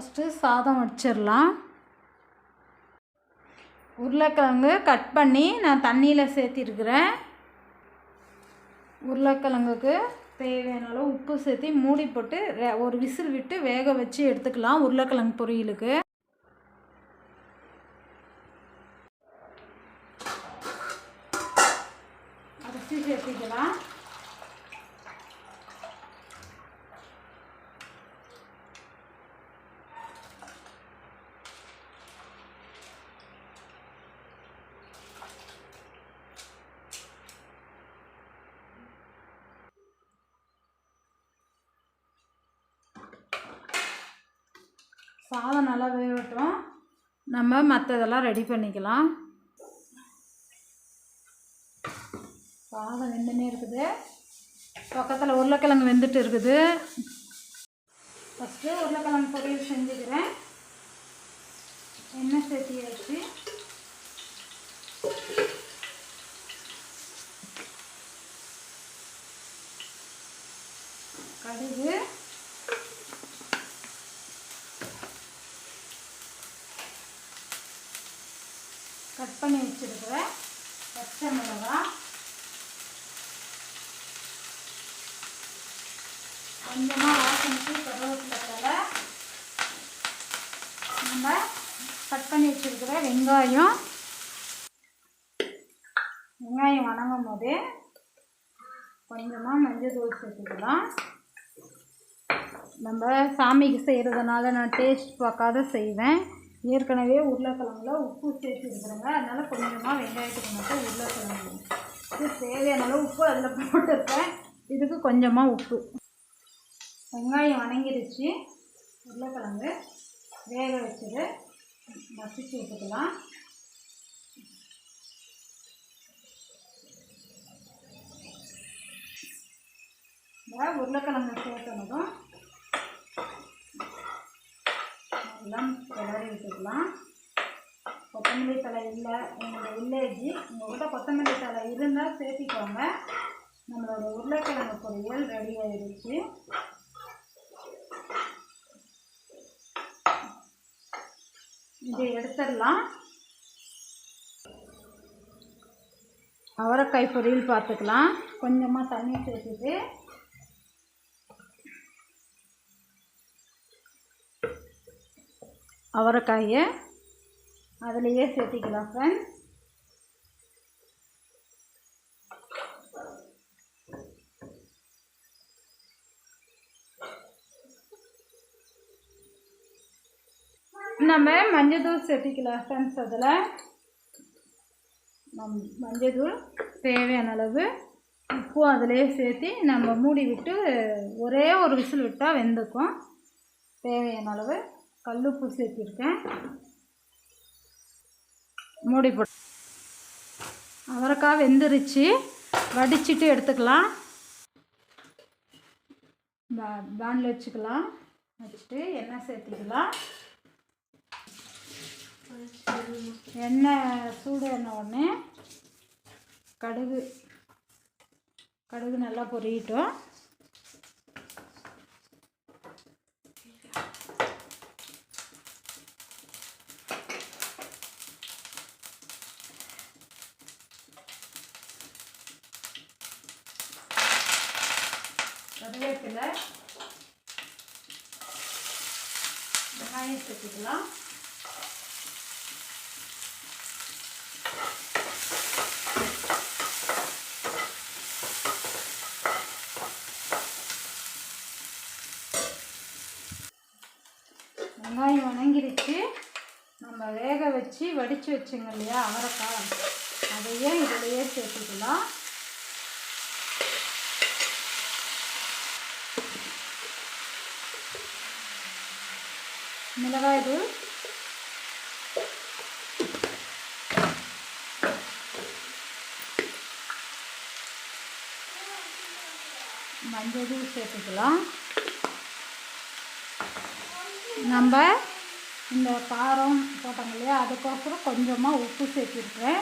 First சாதம் வச்சிடலாம். உருளைக்கிழங்கு கட் பண்ணி நான் தண்ணியில் சேர்த்திருக்கிறேன். உருளைக்கிழங்குக்கு தேவையான அளவு உப்பு சேர்த்து மூடி போட்டு ஒரு விசில் விட்டு வேக வச்சு எடுத்துக்கலாம் உருளைக்கிழங்கு பொரியலுக்கு. அரிசி சேர்த்திக்கலாம். சாதம் நல்லா வேகட்டும். நம்ம மற்றதெல்லாம் ரெடி பண்ணிக்கலாம். சாதம் வெந்துனே இருக்குது. பக்கத்தில் உருளைக்கிழங்கு வெந்துட்டு இருக்குது. ஃபஸ்ட்டு உருளைக்கிழங்கு பொரியல் செஞ்சுக்கிறேன். எண்ணெய் சேர்த்தியாச்சு கடுகு கட் பண்ணி வச்சுருக்கிற பச்சை மிளகாய் கொஞ்சமாக வாசனைக்கு கருவேப்பிலை தலை நம்ம கட் பண்ணி வச்சுருக்கிற வெங்காயம். வெங்காயம் வணங்கும் போது கொஞ்சமாக மஞ்சள் தூள் சேர்த்துக்கலாம். நம்ம சாமிக்கு செய்கிறதுனால நான் டேஸ்ட் பார்க்காத செய்வேன். ஏற்கனவே உருளைக்கிழங்குல உப்பு சேர்த்துருக்குறேங்க. அதனால் கொஞ்சமாக வெங்காயத்துக்கு மட்டும் உருளைக்கிழங்கு. இது தேவையான அளவு உப்பு அதில் போட்டிருக்கேன் இதுக்கு கொஞ்சமாக உப்பு. வெங்காயம் வணங்கிடுச்சு உருளைக்கிழங்கு வேக வச்சது. மசிச்சு விட்டுக்கலாம் இந்த உருளைக்கிழங்கு சேர்த்தனதும் எல்லாம் கிளறி விட்டுக்கலாம் கொத்தமல்லி தழை இல்லை உங்களோட வில்லேஜ். உங்கள்கிட்ட கொத்தமல்லி தழை இருந்தால் சேர்த்திக்கோங்க. நம்மளோட உருளைக்கிழங்கு பொரியல் ரெடி ஆகிடுச்சு இதை எடுத்துடலாம். அவரைக்காய் பொரியல் பார்த்துக்கலாம். கொஞ்சமாக தண்ணி சேர்த்துட்டு. அவரைக்காயை அதுலேயே சேர்த்திக்கலாம் ஃப்ரெண்ட்ஸ் நம்ம மஞ்சள் தூள் சேர்த்திக்கலாம் ஃப்ரெண்ட்ஸ் அதில். நம் மஞ்சள் தூள் தேவையான அளவு உப்பும் அதிலே சேர்த்து நம்ம மூடி விட்டு ஒரே ஒரு விசில் விட்டால் வெந்துக்கும். தேவையான அளவு கல்லுப்பு சேர்த்திருக்கேன். மூடி போட்டு. அவரைக்காய் வெந்துருச்சு. வடிச்சிட்டு எடுத்துக்கலாம். பேனில் வச்சுக்கலாம். வச்சுட்டு எண்ணெய் சேர்த்துக்கலாம். எண்ணெய் சூடு உடனே கடுகு. கடுகு நல்லா பொரியட்டும் கருவேப்பிலை வெங்காயம் சேர்த்துக்கலாம் வெங்காயம் வணங்கிருச்சு நம்ம வேக வச்சு வடித்து வச்சுங்க இல்லையா அவரைக்காய். அதையே இதிலையே சேர்த்துக்கலாம். மிளகாய் தூள். மஞ்சள் தூள் சேர்த்துக்கலாம். நம்ம இந்த காரம் போட்டாங்க இல்லையா அதுக்கோசரம் கொஞ்சமாக உப்பு சேர்த்துருக்கேன்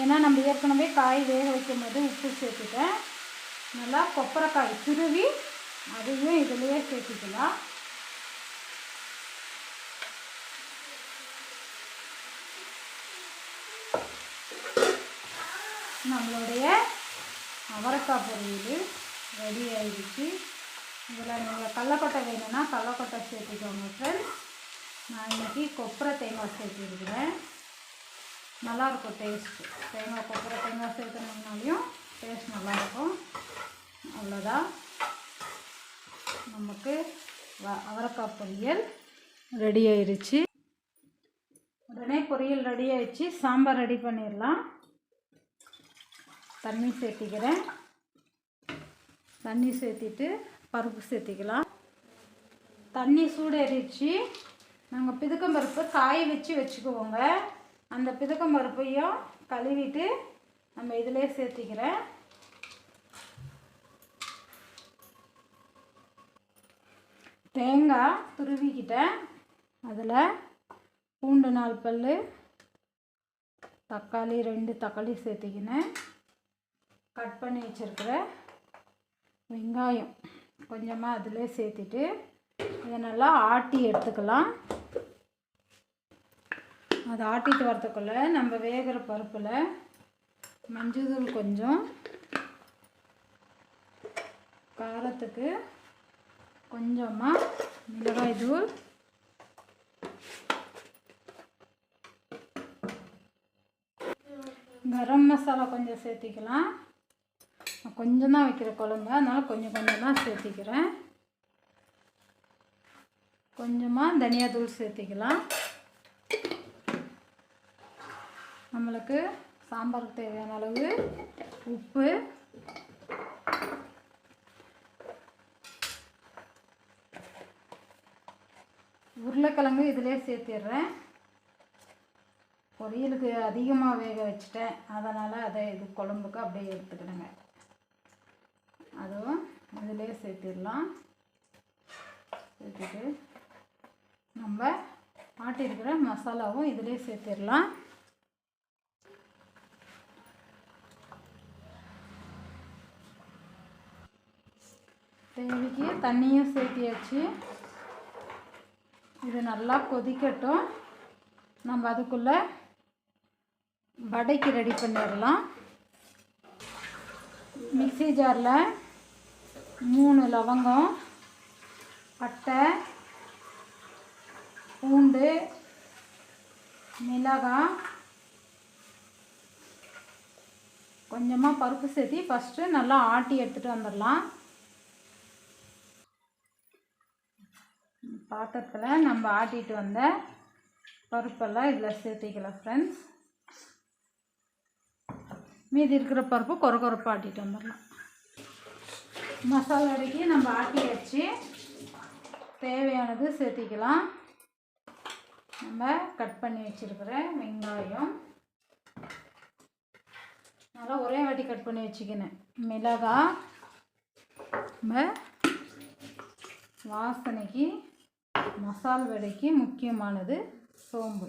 ஏன்னா நம்ம ஏற்கனவே காய் வேக வைக்கும் போது உப்பு சேர்த்துட்டேன். நல்லா கொப்பரைக்காய் திருவி அதையும் இதிலையே சேர்த்துக்கலாம். நம்மளுடைய அவரைக்காய் பொரியல் ரெடி ஆகிடுச்சு இதில் நீங்கள் கடலக்கொட்டை வேணும்னா கடலக்கொட்டை சேர்த்துக்கோங்க ஃப்ரெண்ட்ஸ் நான் இன்னைக்கு கொப்பரை தேங்காய் சேர்த்துருக்குறேன் நல்லாயிருக்கும் டேஸ்ட்டு தேங்காய் கொப்பரை தேங்காய் சேர்த்துனோம்னாலையும் டேஸ்ட் நல்லாயிருக்கும். அவ்வளோதான். நமக்கு வ- அவரைக்காய் பொரியல் ரெடி ஆயிடுச்சு உடனே பொரியல் ரெடி ஆயிடுச்சு சாம்பார் ரெடி பண்ணிடலாம். தண்ணி சேர்த்திக்கிறேன். தண்ணி சேர்த்திட்டு பருப்பு சேர்த்திக்கலாம். தண்ணி சூடேறிடுச்சு. நாங்கள் பிதுக்கம் பருப்பு காய வச்சு வச்சுக்குவோங்க. அந்த பிதுக்கம் பருப்பையும் கழுவிட்டு நம்ம இதிலே சேர்த்திக்கிறேன். தேங்காய் துருவிக்கிட்டேன். அதில் பூண்டு நாலு பல் தக்காளி ரெண்டு தக்காளி சேர்த்திக்கினேன். கட் பண்ணி வச்சுருக்கிற வெங்காயம் கொஞ்சமாக அதிலே சேர்த்துட்டு இதை நல்லா ஆட்டி எடுத்துக்கலாம். அதை ஆட்டிட்டு வரதுக்குள்ள நம்ம வேகிற பருப்பில் மஞ்சள் கொஞ்சம் காரத்துக்கு கொஞ்சமாக மிளகாய் தூள் கரம் மசாலா கொஞ்சம் சேர்த்திக்கலாம். நான் கொஞ்சம் தான் வைக்கிற குழம்பு அதனால் கொஞ்சம் கொஞ்சம் தான் சேர்த்திக்கிறேன். கொஞ்சமாக தனியாத்தூள் சேர்த்திக்கலாம். நம்மளுக்கு சாம்பாருக்கு தேவையான அளவு உப்பு. உருளைக்கிழங்கு இதிலே சேர்த்திடுறேன். பொரியலுக்கு அதிகமாக வேக வச்சுட்டேன். அதனால் அதை இது குழம்புக்கு அப்படியே எடுத்துக்கிடுங்க. அதுவும் இதிலே சேர்த்திடலாம். சேர்த்துட்டு நம்ம ஆட்டியிருக்கிற மசாலாவும் இதிலே சேர்த்திடலாம். தேவைக்கு தண்ணியும் சேர்த்தியாச்சு. இது நல்லா கொதிக்கட்டும். நம்ம அதுக்குள்ளே வடைக்கு ரெடி பண்ணிடலாம். மிக்ஸி ஜாரில் மூணு லவங்கம் பட்டை பூண்டு மிளகாய் கொஞ்சமாக பருப்பு சேர்த்தி ஃபஸ்ட்டு நல்லா ஆட்டி எடுத்துகிட்டு வந்துடலாம். பாத்திரத்தில் நம்ம ஆட்டிட்டு வந்த பருப்பெல்லாம் இதில் சேர்த்திக்கலாம் ஃப்ரெண்ட்ஸ் மீதி இருக்கிற பருப்பு கொர கொரப்பு ஆட்டிட்டு வந்துடலாம். மசாலா அடிக்கி நம்ம ஆட்டி வச்சு தேவையானது சேர்த்திக்கலாம். நம்ம கட் பண்ணி வச்சுருக்கிற வெங்காயம். நல்லா ஒரே வாட்டி கட் பண்ணி வச்சுக்கினேன். மிளகாய் நம்ம வாசனைக்கு மசால் வடைக்கு முக்கியமானது சோம்பு.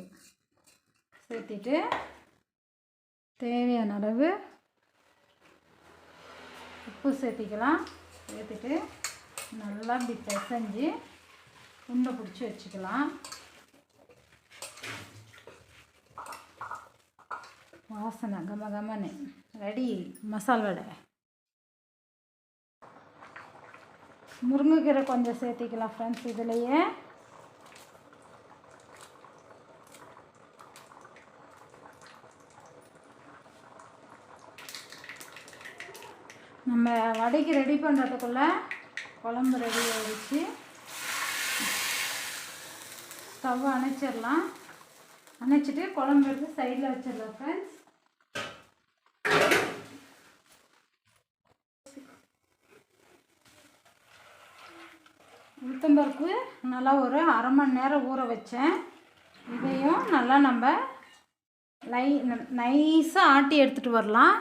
சேர்த்திட்டு தேவையான அளவு உப்பு சேர்த்திக்கலாம். சேர்த்துட்டு நல்லா இப்படி பிசைஞ்சு உண்டை பிடிச்சி வச்சுக்கலாம். வாசனை கம கமன்னு ரெடி. மசால் வடை. முருங்கைக்கீரை கொஞ்சம் சேர்த்திக்கலாம் ஃப்ரெண்ட்ஸ் இதுலேயே. நம்ம வடைக்கு ரெடி பண்ணுறதுக்குள்ள குழம்பு ரெடி ஆகிடுச்சு ஸ்டவ் அணைச்சிடலாம். அணைச்சிட்டு குழம்பு எடுத்து சைடில் வச்சிடலாம் ஃப்ரெண்ட்ஸ் உளுத்தம்பருப்பு நல்லா ஒரு அரை மணி நேரம் ஊற வச்சேன். இதையும் நல்லா நம்ம லை நைஸாக ஆட்டி எடுத்துகிட்டு வரலாம்.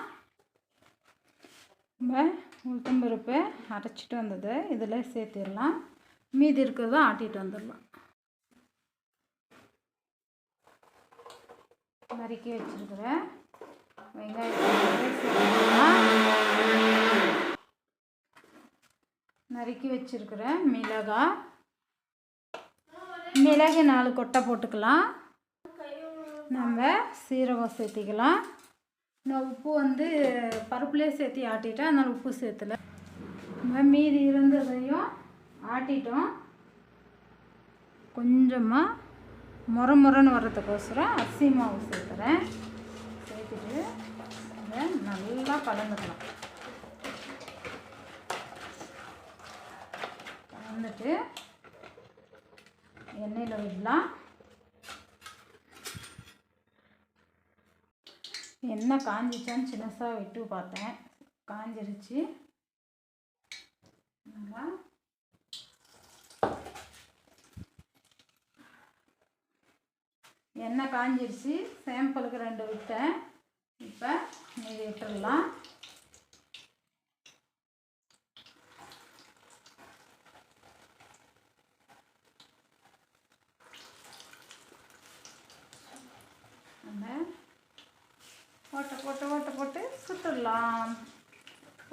நம்ம உளுத்தம்பருப்பு அரைச்சிட்டு வந்தது. இதில் சேர்த்திடலாம். மீதி இருக்கிறத ஆட்டிட்டு வந்துடலாம். நறுக்கி வச்சுருக்கிற வெங்காயத்தை சேர்த்துக்கலாம் நறுக்கி வச்சுருக்கிற மிளகாய் மிளகு நாலு கொட்டை போட்டுக்கலாம். நம்ம சீரகம் சேர்த்திக்கலாம். நான் உப்பு வந்து பருப்புலேயே சேர்த்து ஆட்டிட்டேன். அதனால் உப்பு சேர்த்துல. நம்ம மீதி இருந்ததையும் ஆட்டிட்டோம். கொஞ்சமாக முறை முறைன்னு வர்றதுக்கோசரம் அரிசி மாவு சேர்த்துறேன். சேர்த்துட்டு அதை நல்லா கலந்துக்கலாம். கலந்துட்டு எண்ணெயில் விடலாம். எண்ணெய் காஞ்சிச்சான்னு சின்னசாக விட்டு பார்த்தேன். காஞ்சிருச்சு. நல்லா. எண்ணெய் காஞ்சிருச்சு. சேம்பிளுக்கு ரெண்டு விட்டேன். இப்போ மீதி விட்டுடலாம். நம்ம ஓட்டை போட்டு ஓட்டை போட்டு சுட்டுடலாம்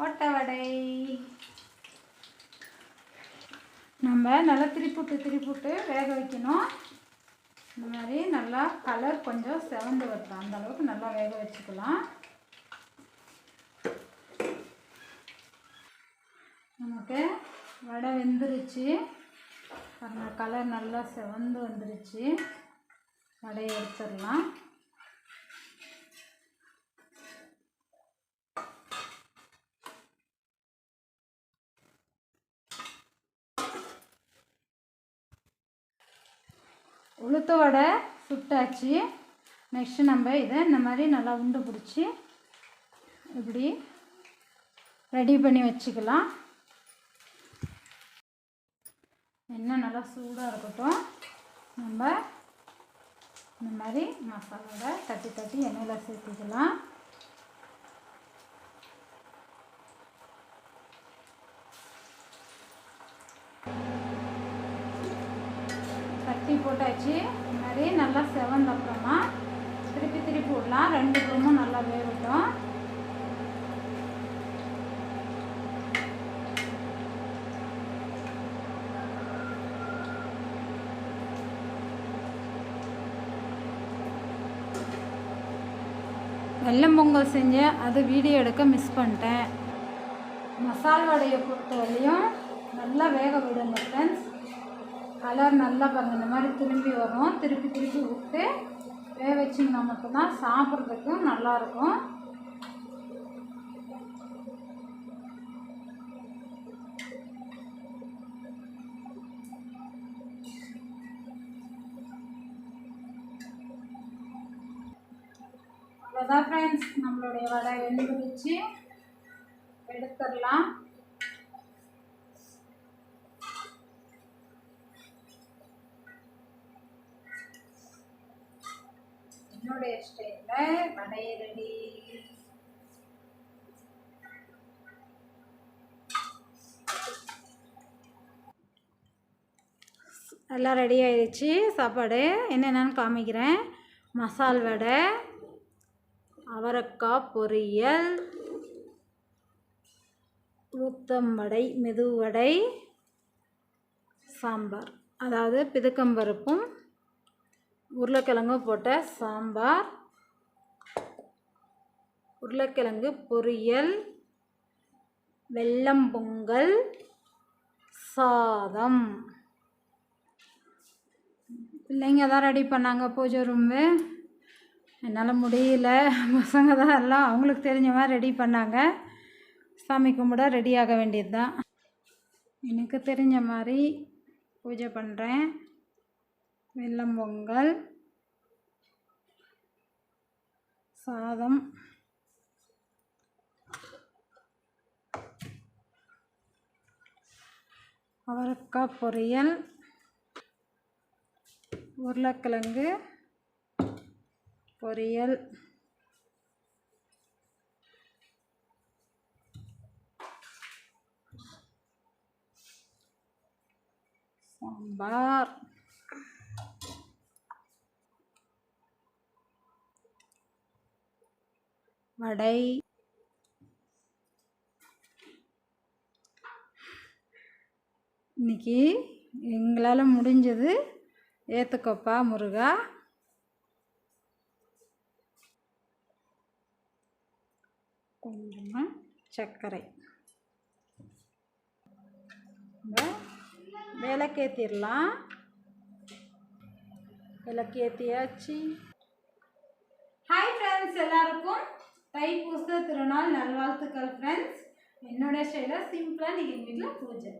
ஓட்டை வடை. நம்ம நல்லா திருப்பிட்டு திருப்பிட்டு வேக வைக்கணும். இந்த மாதிரி நல்லா கலர் கொஞ்சம் செவந்து வரலாம் அந்த அளவுக்கு நல்லா வேக வச்சுக்கலாம். நமக்கு வடை வெந்துருச்சு. கலர் நல்லா செவந்து வந்துருச்சு. வடையை எடுத்துடலாம். உளுத்த வடை சுட்டாச்சு. நெக்ஸ்ட்டு நம்ம இதை இந்த மாதிரி நல்லா உண்டு பிடிச்சி இப்படி ரெடி பண்ணி வச்சுக்கலாம். எண்ணெய் நல்லா சூடாக இருக்கட்டும். நம்ம இந்த மாதிரி மசாலாவை தட்டி தட்டி எண்ணெயில் சேர்த்துக்கலாம் தட்டி போட்டாச்சு. இந்த மாதிரி நல்லா செவந்த அப்புறமா திருப்பி திருப்பி விடலாம் ரெண்டு புறமும் நல்லா வேகட்டும். வெல்லம் பொங்கல் செஞ்சேன் அது வீடியோ எடுக்க மிஸ் பண்ணிட்டேன். மசால் வடையை பொறுத்தவரையும் நல்லா வேக விடுங்க ஃப்ரெண்ட்ஸ் கலர் நல்லா பாருங்க. இந்த மாதிரி திரும்பி வரும். திருப்பி திருப்பி விட்டு வேக வச்சிங்கன்னா மட்டும்தான் சாப்பிட்றதுக்கும் நல்லாயிருக்கும். அதான் ஃப்ரெண்ட்ஸ் நம்மளுடைய வடை வெந்துருச்சு எடுத்துடலாம். என்னுடைய ஸ்டைலில் எல்லாம் ரெடி ஆயிடுச்சு சாப்பாடு. என்னென்னு காமிக்கிறேன். மசால் வடை அவரக்காய் பொரியல் உளுத்தம்படை மெதுவடை சாம்பார். அதாவது பிதுக்கம்பருப்பும் உருளைக்கிழங்கு போட்ட சாம்பார் உருளைக்கிழங்கு பொரியல் வெல்லம் பொங்கல் சாதம். பிள்ளைங்க தான் ரெடி பண்ணாங்க பூஜை ரூமு என்னால் முடியல. பசங்க தான் எல்லாம் அவங்களுக்கு தெரிஞ்ச மாதிரி ரெடி பண்ணாங்க. சாமி கும்பிட ரெடி ஆக வேண்டியது தான் எனக்கு தெரிஞ்ச மாதிரி பூஜை பண்ணுறேன் வெள்ளம் பொங்கல் சாதம் அவரக்காய் பொரியல் உருளைக்கிழங்கு பொரியல். சாம்பார். வடை. இன்னைக்கு எங்களால் முடிஞ்சது ஏற்றுக்கோப்பா முருகா. கொஞ்சமாக சர்க்கரை. விளக்கேற்றிடலாம் விளக்கேற்றியாச்சு ஹாய் ஃப்ரெண்ட்ஸ் எல்லாருக்கும் தைப்பூச திருநாள் நல்வாழ்த்துக்கள் ஃப்ரெண்ட்ஸ் என்னோட ஸ்டைலாக சிம்பிளாக நீங்கள் எங்கள் வீட்டில் பூஜை.